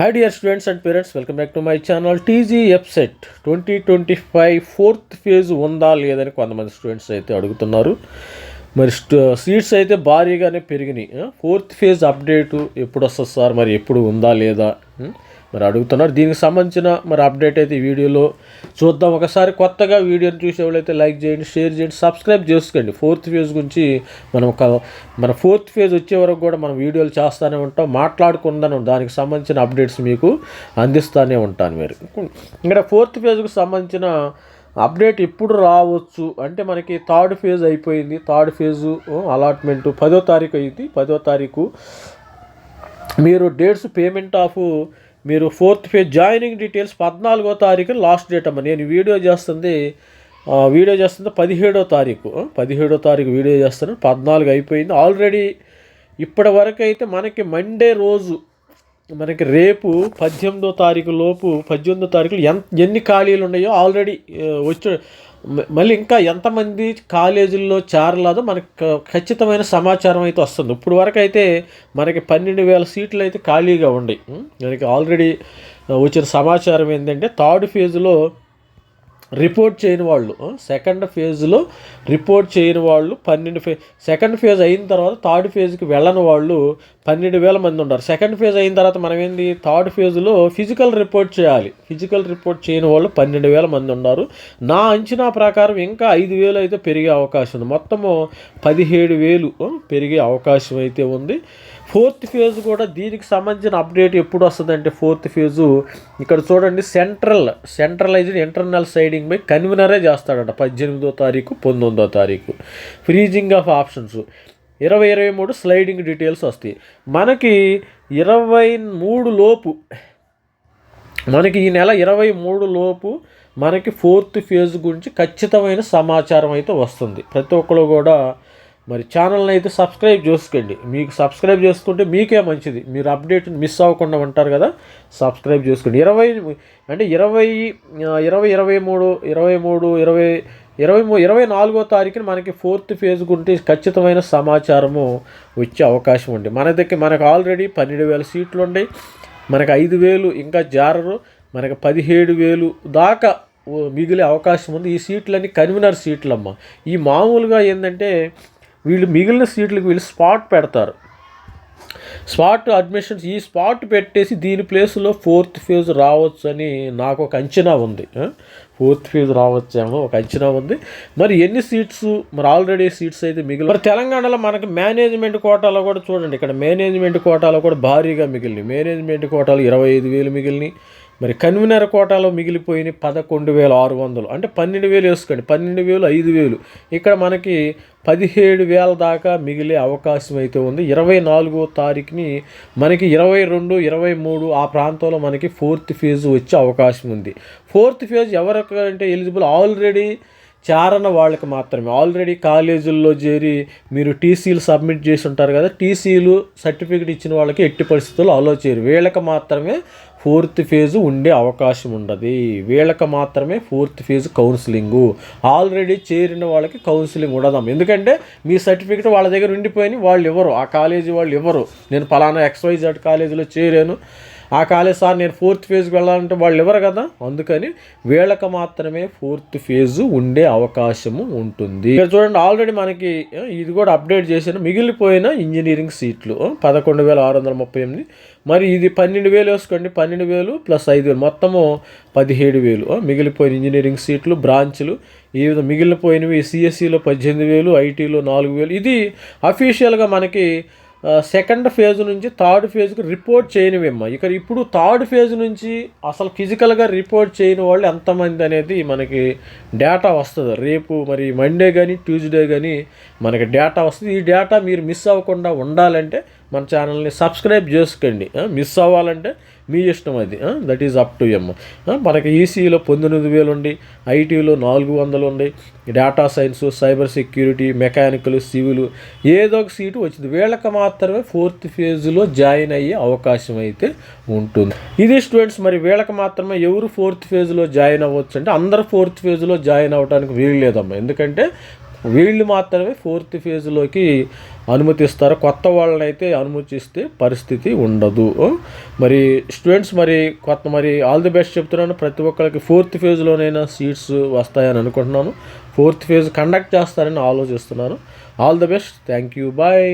Hi dear students and parents welcome back to my channel TG EAPCET twenty twenty five fourth phase ఉందా లేదని కొంతమంది students అయితే అడుగుతున్నారు. మరి సీట్స్ అయితే భారీగానే పెరిగినాయి. ఫోర్త్ ఫేజ్ అప్డేటు ఎప్పుడు వస్తుంది సార్? మరి ఎప్పుడు ఉందా లేదా? మరి అడుగుతున్నారు. దీనికి సంబంధించిన మరి అప్డేట్ అయితే ఈ వీడియోలో చూద్దాం. ఒకసారి కొత్తగా వీడియోని చూసే వాళ్ళైతే లైక్ చేయండి షేర్ చేయండి సబ్స్క్రైబ్ చేసుకోండి. ఫోర్త్ ఫేజ్ గురించి మనం ఒక మన ఫోర్త్ ఫేజ్ వచ్చే వరకు కూడా మనం వీడియోలు చేస్తూనే ఉంటాం మాట్లాడుకుందాను దానికి సంబంధించిన అప్డేట్స్ మీకు అందిస్తూనే ఉంటాను మీరు. ఇక్కడ ఫోర్త్ ఫేజ్కి సంబంధించిన అప్డేట్ ఎప్పుడు రావచ్చు. అంటే మనకి థర్డ్ ఫేజ్ అయిపోయింది. థర్డ్ ఫేజు అలాట్మెంట్ పదో తారీఖు అయింది. పదో తారీఖు మీరు డేట్స్ పేమెంట్ ఆఫ్ మీరు ఫోర్త్ ఫేజ్ జాయినింగ్ డీటెయిల్స్ పద్నాలుగో తారీఖు లాస్ట్ డేట్ అమ్మ. నేను వీడియో చేస్తుంది వీడియో చేస్తుంది పదిహేడో తారీఖు. పదిహేడో తారీఖు వీడియో చేస్తాను. పద్నాలుగు అయిపోయింది. ఆల్రెడీ ఇప్పటి వరకు అయితే మనకి మండే రోజు మనకి రేపు పద్దెనిమిదో తారీఖు లోపు పద్దెనిమిదో తారీఖులో ఎంత ఎన్ని ఖాళీలు ఉన్నాయో ఆల్రెడీ వచ్చి మళ్ళీ ఇంకా ఎంతమంది కాలేజీల్లో చేరలేదో మనకి ఖచ్చితమైన సమాచారం అయితే వస్తుంది. ఇప్పుడు వరకు అయితే మనకి పన్నెండు వేల సీట్లు అయితే ఖాళీగా ఉన్నాయి మనకి ఆల్రెడీ వచ్చిన సమాచారం ఏంటంటే థర్డ్ ఫేజ్లో రిపోర్ట్ చేయని వాళ్ళు సెకండ్ ఫేజ్లో రిపోర్ట్ చేయని వాళ్ళు పన్నెండు ఫే సెకండ్ ఫేజ్ అయిన తర్వాత థర్డ్ ఫేజ్కి వెళ్ళని వాళ్ళు పన్నెండు వేల మంది ఉన్నారు సెకండ్ ఫేజ్ అయిన తర్వాత మనం ఏంది థర్డ్ ఫేజ్లో ఫిజికల్ రిపోర్ట్ చేయాలి. ఫిజికల్ రిపోర్ట్ చేయని వాళ్ళు పన్నెండు వేల మంది ఉన్నారు. నా అంచనా ప్రకారం ఇంకా ఐదు వేలు అయితే పెరిగే అవకాశం ఉంది. మొత్తము పదిహేడు వేలు పెరిగే అవకాశం అయితే ఉంది. ఫోర్త్ ఫేజ్ కూడా దీనికి సంబంధించిన అప్డేట్ ఎప్పుడు వస్తుందంటే ఫోర్త్ ఫేజు. ఇక్కడ చూడండి central centralised internal sliding by కన్వీనరే చేస్తాడట పద్దెనిమిదో తారీఖు పంతొమ్మిదో తారీఖు. Freezing of options. ఇరవై ఇరవై మూడు స్లైడింగ్ డీటెయిల్స్ వస్తాయి. మనకి ఇరవై మూడు లోపు మనకి ఈ నెల ఇరవై మూడు లోపు మనకి ఫోర్త్ ఫేజ్ గురించి ఖచ్చితమైన సమాచారం అయితే వస్తుంది. ప్రతి ఒక్కరు కూడా మరి ఛానల్ని అయితే సబ్స్క్రైబ్ చేసుకోండి. మీకు సబ్స్క్రైబ్ చేసుకుంటే మీకే మంచిది. మీరు అప్డేట్ మిస్ అవ్వకుండా ఉంటారు కదా సబ్స్క్రైబ్ చేసుకోండి. ఇరవై అంటే ఇరవై ఇరవై ఇరవై మూడు ఇరవై మూడు ఇరవై ఇరవై మూ ఇరవై నాలుగో తారీఖున మనకి ఫోర్త్ ఫేజ్ గురించి ఖచ్చితమైన సమాచారము వచ్చే అవకాశం ఉంది. మన దగ్గర మనకు ఆల్రెడీ పన్నెండు వేల సీట్లు ఉన్నాయి. మనకు ఐదు వేలు ఇంకా జారరు. మనకు పదిహేడు వేలు దాకా మిగిలే అవకాశం ఉంది. ఈ సీట్లన్నీ కన్వీనర్ సీట్లు అమ్మ ఈ మామూలుగా ఏంటంటే వీళ్ళు మిగిలిన సీట్లకు వీళ్ళు స్పాట్ పెడతారు. స్పాట్ అడ్మిషన్స్ ఈ స్పాట్ పెట్టేసి దీని ప్లేస్లో ఫోర్త్ ఫేజ్ రావచ్చు అని నాకు ఒక అంచనా ఉంది. ఫోర్త్ ఫేజ్ రావచ్చేమో ఒక అంచనా ఉంది. మరి ఎన్ని సీట్స్ మరి ఆల్రెడీ సీట్స్ అయితే మిగిలి మరి తెలంగాణలో మనకి మేనేజ్మెంట్ కోటాలో కూడా చూడండి. ఇక్కడ మేనేజ్మెంట్ కోటాలో కూడా భారీగా మిగిలినాయి. మేనేజ్మెంట్ కోటాలు ఇరవై ఐదు వేలు మిగిలినాయి. మరి కన్వీనర్ కోటాలో మిగిలిపోయినాయి పదకొండు వేల ఆరు వందలు. అంటే పన్నెండు వేలు వేసుకోండి. పన్నెండు వేలు ఐదు వేలు. ఇక్కడ మనకి పదిహేడు వేల దాకా మిగిలే అవకాశం అయితే ఉంది. ఇరవై నాలుగో తారీఖుని మనకి ఇరవై రెండు ఇరవై మూడు ఆ ప్రాంతంలో మనకి ఫోర్త్ ఫేజ్ వచ్చే అవకాశం ఉంది. ఫోర్త్ ఫేజ్ ఎవరికంటే ఎలిజిబుల్? ఆల్రెడీ చేరన వాళ్ళకి మాత్రమే. ఆల్రెడీ కాలేజీల్లో చేరి మీరు టీసీలు సబ్మిట్ చేసి ఉంటారు కదా టీసీలు సర్టిఫికేట్ ఇచ్చిన వాళ్ళకి ఎట్టి పరిస్థితుల్లో అలో చేయరు. వీళ్ళకి మాత్రమే ఫోర్త్ ఫేజు ఉండే అవకాశం ఉండదు. వీళ్ళకి మాత్రమే ఫోర్త్ ఫేజ్ కౌన్సిలింగు ఆల్రెడీ చేరిన వాళ్ళకి కౌన్సిలింగ్ ఉండదాం. ఎందుకంటే మీ సర్టిఫికేట్ వాళ్ళ దగ్గర ఉండిపోయి వాళ్ళు ఎవరు? ఆ కాలేజీ వాళ్ళు ఎవరు? నేను ఫలానా ఎక్స్వైజెడ్ కాలేజీలో చేరాను. ఆ కాలేజ్ సార్ నేను ఫోర్త్ ఫేజ్కి వెళ్ళాలంటే వాళ్ళు ఇవ్వరు కదా? అందుకని వీళ్ళకి మాత్రమే ఫోర్త్ ఫేజ్ ఉండే అవకాశము ఉంటుంది. ఇక్కడ చూడండి ఆల్రెడీ మనకి ఇది కూడా అప్డేట్ చేసిన మిగిలిపోయిన ఇంజనీరింగ్ సీట్లు పదకొండు వేల ఆరు వందల ముప్పై ఎనిమిది. మరి ఇది పన్నెండు వేలు వేసుకోండి. పన్నెండు వేలు ప్లస్ ఐదు వేలు. మొత్తము పదిహేడు వేలు. మిగిలిపోయిన ఇంజనీరింగ్ సీట్లు బ్రాంచ్లు ఈ విధంగా మిగిలిపోయినవి సిఎస్సిలో పద్దెనిమిది వేలు ఐటీలో నాలుగు వేలు. ఇది అఫీషియల్గా మనకి సెకండ్ ఫేజ్ నుంచి థర్డ్ ఫేజ్కి రిపోర్ట్ చేయనివమ్మా ఇక్కడ ఇప్పుడు థర్డ్ ఫేజ్ నుంచి అసలు ఫిజికల్గా రిపోర్ట్ చేయని వాళ్ళు ఎంతమంది అనేది మనకి డేటా వస్తుంది. రేపు మరి మండే కానీ ట్యూస్డే కానీ మనకి డేటా వస్తుంది. ఈ డేటా మీరు మిస్ అవ్వకుండా ఉండాలంటే మన ఛానల్ని సబ్స్క్రైబ్ చేసుకోండి. మిస్ అవ్వాలంటే మీ ఇష్టం అది. That is up to M మనకి ఈసీలో పంతొమ్మిది వేలు ఉండి ఐటీలో నాలుగు వందలు ఉండి data science cyber security mechanical civil ఏదో ఒక సీటు వచ్చింది. వీళ్ళకి మాత్రమే ఫోర్త్ ఫేజ్లో జాయిన్ అయ్యే అవకాశం అయితే ఉంటుంది. ఇది స్టూడెంట్స్ మరి వీళ్ళకి మాత్రమే ఎవరు ఫోర్త్ ఫేజ్లో జాయిన్ అవ్వచ్చు అంటే అందరు ఫోర్త్ ఫేజ్లో జాయిన్ అవ్వడానికి వీలు లేదమ్మా. ఎందుకంటే వీళ్ళు మాత్రమే ఫోర్త్ ఫేజ్లోకి అనుమతిస్తారు. కొత్త వాళ్ళని అయితే అనుమతిస్తే పరిస్థితి ఉండదు. మరి స్టూడెంట్స్ మరి కొత్త మరి ఆల్ ది బెస్ట్ చెప్తున్నాను. ప్రతి ఒక్కరికి ఫోర్త్ ఫేజ్లోనైనా సీట్స్ వస్తాయని అనుకుంటున్నాను. ఫోర్త్ ఫేజ్ కండక్ట్ చేస్తారని ఆలోచిస్తున్నాను. All the best. Thank you. Bye.